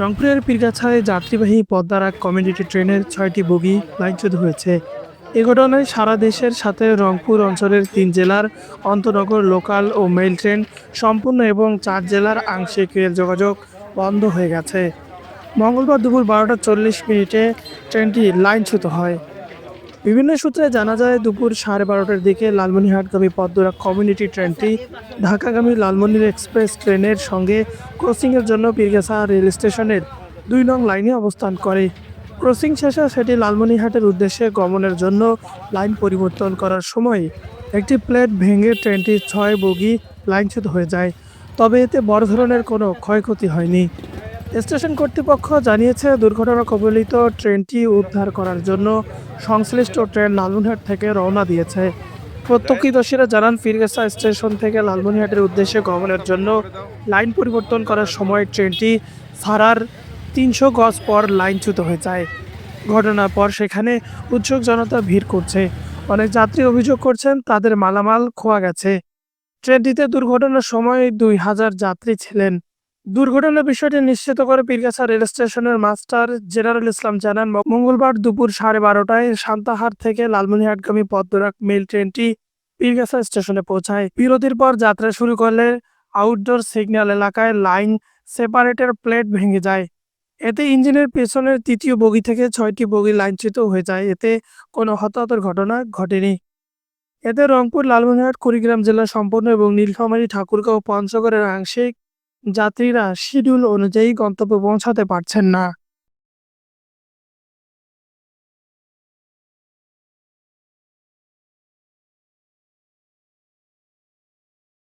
রংপুরের পীরগাছায় যাত্রীবাহী পদ্মারা কমিউনিটি ট্রেনের ছয়টি বগি লাইনচ্যুত হয়েছে। এ ঘটনায় সারা দেশের সাথে রংপুর অঞ্চলের তিন জেলার অন্তনগর লোকাল ও মেইল ট্রেন সম্পূর্ণ এবং চার জেলার আংশিক রেল যোগাযোগ বন্ধ হয়ে গেছে। মঙ্গলবার দুপুর বারোটা চল্লিশ মিনিটে ট্রেনটি লাইনচ্যুত হয়। বিভিন্ন সূত্রে জানা যায়, দুপুর সাড়ে বারোটার দিকে লালমনিরহাটগামী পদ্মরা কমিউনিটি ট্রেনটি ঢাকাগামী লালমনির এক্সপ্রেস ট্রেনের সঙ্গে ক্রসিংয়ের জন্য পীরগাছা রেল স্টেশনের দুই নং লাইনে অবস্থান করে। ক্রসিং শেষে সেটি লালমনিরহাটের উদ্দেশ্যে গমনের জন্য লাইন পরিবর্তন করার সময় একটি প্লেট ভেঙে ট্রেনটি ছয় বগি লাইনচ্যুত হয়ে যায়, তবে এতে বড় ধরনের কোনো ক্ষয়ক্ষতি হয়নি। স্টেশন কর্তৃপক্ষ জানিয়েছে, দুর্ঘটনা কবলিত ট্রেনটি উদ্ধার করার জন্য সংশ্লিষ্ট ট্রেন লালমনিরহাট থেকে রওনা দিয়েছে। প্রত্যক্ষদর্শীরা জানান ফিরগেসা স্টেশন থেকে লালমনিরহাটের উদ্দেশ্যে গমনের জন্য লাইন পরিবর্তন করার সময় ট্রেনটি ছাড়ার তিনশো গজ পর লাইনচ্যুত হয়ে যায়। ঘটনার পর সেখানে উৎসুক জনতা ভিড় করছে। অনেক যাত্রী অভিযোগ করছেন, তাদের মালামাল খোয়া গেছে। ট্রেনটিতে দুর্ঘটনার সময় দুই হাজার যাত্রী ছিলেন। দুর্ঘটনার বিষয়টি নিশ্চিত করে পীরগাছা রেল স্টেশনের মাস্টার জেনারেল ইসলাম জানান মঙ্গলবার দুপুর সাড়ে বারোটায় সান্তাহার থেকে লালমনিরহাটগামী পদ্মরাক মেল ট্রেনটি পীরগাছা স্টেশনে পৌঁছায়। বিরতির পর যাত্রা শুরু করলে আউটডোর সিগন্যাল এলাকায় লাইন সেপারেটের প্লেট ভেঙে যায়। এতে ইঞ্জিনের পেছনের তৃতীয় বগি থেকে ছয়টি বগি লাইনচ্যুত হয়ে যায়। এতে কোনো হতাহতের ঘটনা ঘটেনি। এতে রংপুর লালমনিরহাট কুড়িগ্রাম জেলা সম্পূর্ণ এবং নীলফামারী, ঠাকুরগাঁও, পঞ্চগড়ের আংশিক যাত্রীরা শিডিউল অনুযায়ী গন্তব্যে পৌঁছাতে পারছেন না।